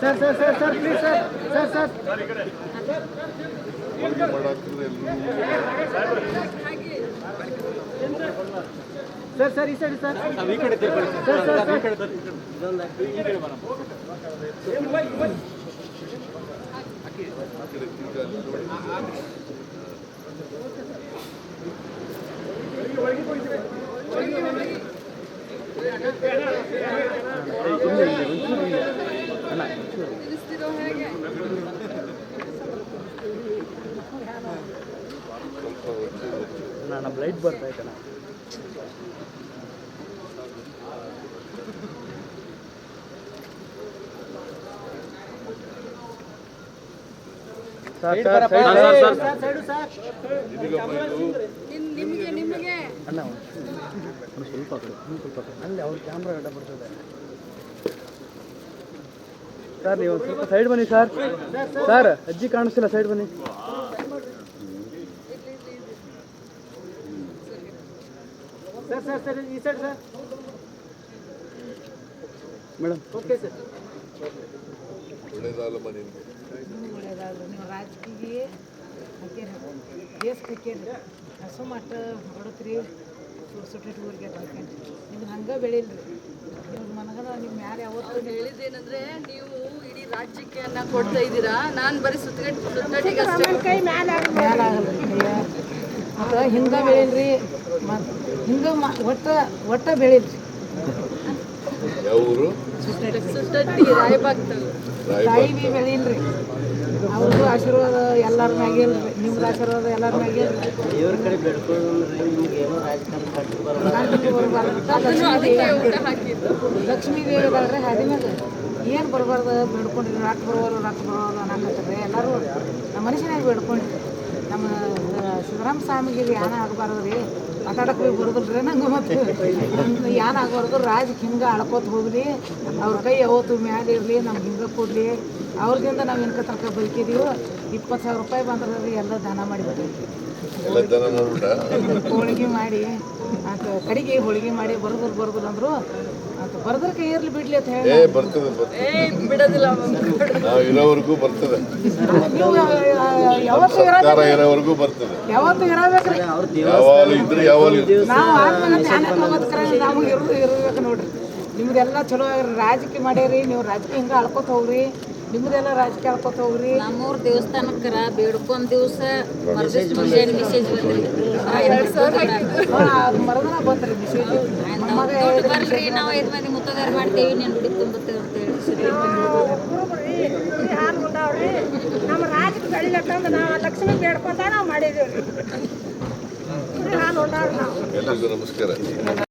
Sir sir sir sir please sir sir sir sir sir ಈ side sir ಈ ಕಡೆ ತಿರ್ಕೊಳ್ಳಿ sir. Sir ಈ ಕಡೆ ತರ- ಇದೊಂದು ಈ ಕಡೆ ಬರೋಣ ಕಡೆ ಹೊತ್ತು. ನಮ್ಮ ಲೈಟ್ ಬರ್ತಾ ಐತಣ್ಣ sir sir sir, sir, sir ಇದೀಗಪ್ಪ ಇದು ನಿಮ್- ನಿಮ್ಗೆ ನಿಮಗೆ ಅಣ್ಣ ಸ್ವಲ್ಪ ಅಲ್ಲಿ ಅವ್ರ ಕ್ಯಾಮ್ರಾ ಗಡ್ಡ ಬರ್ತದೆ. ಸರ್ ನೀವು ಸ್ವಲ್ಪ ಸೈಡ್ ಬನ್ನಿ ಸರ್. ಸರ್ ಅಜ್ಜಿ ಕಾಣಿಸ್ತಿಲ್ಲ ಸೈಡ್ ಬನ್ನಿ. ಸರ್ ಸರ್ ಸರ್ ಈ ಸೈಡ್ ಸರ್. ಮೇಡಮ್. ರಾಜಕೀಯ ಹಸು ಮಟ್ಟ ಹೊಡತ್ರಿ ಸುಟ್ಟಿಟ್ಟು ಊರಿಗೆ ನಿಮ್ಗೆ ಹಂಗೆ ಬೆಳಿಲ್ರಿ. ನಿಮ್ಮ ಮನಗನ ನಿಮ್ಮ ಯಾರು ಯಾವತ್ತು ಹೇಳಿದ್ರೆ ನೀವು ರಾಜ್ಯಕ್ಕೆ ಕೊಡ್ತಾ ಇದ್ದೀರಾ? ನಾನು ಬರೀ ಮತ್ತು ಹಿಂಗೆ ಬೆಳಿಲ್ರಿ. ಮತ್ತು ಹಿಂಗೆ ಒಟ್ಟ ಒಟ್ಟು ರಾಯಬಾಗ್ ತಾಯಿ ಬಿ ಬೆಳಿಲ್ರಿ ಅವ್ರದ್ದು ಆಶೀರ್ವಾದ ಎಲ್ಲರ ನಿಮ್ದು ಆಶೀರ್ವಾದ ಎಲ್ಲರ ಮ್ಯಾಗಿಲ್ರಿ ದೇವ್ರ ಕಡೆ ನಿಮ್ಗೆ ಏನೋ ರಾಜಕಾರಣ ಬರ್ಬಾರ್ದು ಲಕ್ಷ್ಮೀ ಅದಕ್ಕೆ ದೇವಿ ಹಾದಿಮ್ಯಾಗ ಏನು ಬರಬಾರ್ದು? ಬೇಡ್ಕೊಂಡ್ರಿ ರಾಕ್ ಬರೋರು ರಾಕ್ ಬರೋರು ಅನ್ನಕತ್ತಾರೆ ಎಲ್ಲರೂ ನಮ್ಮ ಮನುಷ್ಯನಾಗಿ ಬೇಡ್ಕೊಂಡ್ರಿ ನಮ್ಮ ಸಿದ್ದರಾಮ ಸ್ವಾಮಿಗೆ ಯಾನ ಆಗಬಾರ್ದು ರೀ ಮಾತಾಡಕ್ಕೆ ಹೋಗಿ ರೀ ನಂಗೆ ಮತ್ತೆ. ಯಾನ ಆಗಬಾರ್ದು? ರಾಜ ಹಿಂಗೆ ಅಳ್ಕೋತ ಹೋಗ್ಲಿ ಅವ್ರ ಕೈ ಯಾವತ್ತು ಮ್ಯಾಲೆ ಇರಲಿ ನಮ್ಗೆ ಹಿಂಗೆ ಕೊಡಲಿ ಅವ್ರದಿಂದ ನಾವು ಏನಕ್ಕೆ ತನಕ ಬದುಕಿದೀವೋ ಇಪ್ಪತ್ತು ಸಾವಿರ ರೂಪಾಯಿ ಬಂದ್ರೆ ಎಲ್ಲ ದಾನ ಮಾಡಿ ಹೋಳಿಗೆ ಮಾಡಿ ಆತ ಕಡಿಗೆ ಹೋಳಿಗೆ ಮಾಡಿ ಬರೋದ್ರ ಬರ್ದು ಅಂದ್ರು ಆತ ಬರೋದ್ರ ಕೈ ಇರ್ಲಿ ಬಿಡ್ಲಿ ಅಂತ ಹೇಳಿ ಏ ಬರ್ತದೆ ಬರ್ತದೆ. ಏ ಬಿಡೋದಿಲ್ಲ ನಾವು ಇರೋವರೆಗೂ ಬರ್ತದೆ. ನೀವು ಯಾವತ್ತು ಇರೋದು ಇರೋವರೆಗೂ ಬರ್ತದೆ. ಯಾವತ್ತು ಇರಬೇಕ್ರಿ. ನಮ್ಗೆ ಇದ್ರೆ ಯಾವಾಗಲೂ ನಾವು ಆದ್ಮೇಲೆ ಧ್ಯಾನ ತಗೋದಕ್ರ ನಾವು ಇರೋದು ಇರ್ಬೇಕು ನೋಡ್ರಿ. ನಿಮ್ದೆಲ್ಲ ಚಲೋ ಆಗ್ರಿ. ರಾಜಕೀಯ ಮಾಡ್ಯಾರಿ ನೀವು ರಾಜಕೀಯ ಹಿಂಗೆ ಅಳ್ಕೊತ ಹೋಗ್ರಿ. ನಿಮ್ದೆಲ್ಲ ರಾಜಕೀಯ ಕೇಳ್ಕೊತ ಹೋಗ್ರಿ ನಮ್ಮೂರ್ ದೇವಸ್ಥಾನಕ್ಕರ ಬೇಡ್ಕೊಂಡ್ ದಿವಸ ಮೆಸೇಜ್ ಎರಡು ಸಾವಿರ ಮರದನ ಬಂದ್ರಿ ಮೆಸೇಜ್ ಮಗ ಬರ್ರಿ. ನಾವು ಐದು ಮಂದಿ ಮುತ್ತಗಾರ ಮಾಡ್ತೇವಿ ನೀನು ದುಡಿ ತುಂಬತ್ತೇವೆ ಅಂತ ಹೇಳಿ ನಮ್ಮ ರಾಜಕ್ಕೆ ಬೆಳಿಲಕ್ಕಂದ್ರೆ ನಾವು ಲಕ್ಷ್ಮಿ ಬೇಡ್ಕೊಂತ ನಾವು ಮಾಡಿದೇವ್ರಿ. ಎಲ್ರಿಗೂ ನಮಸ್ಕಾರ.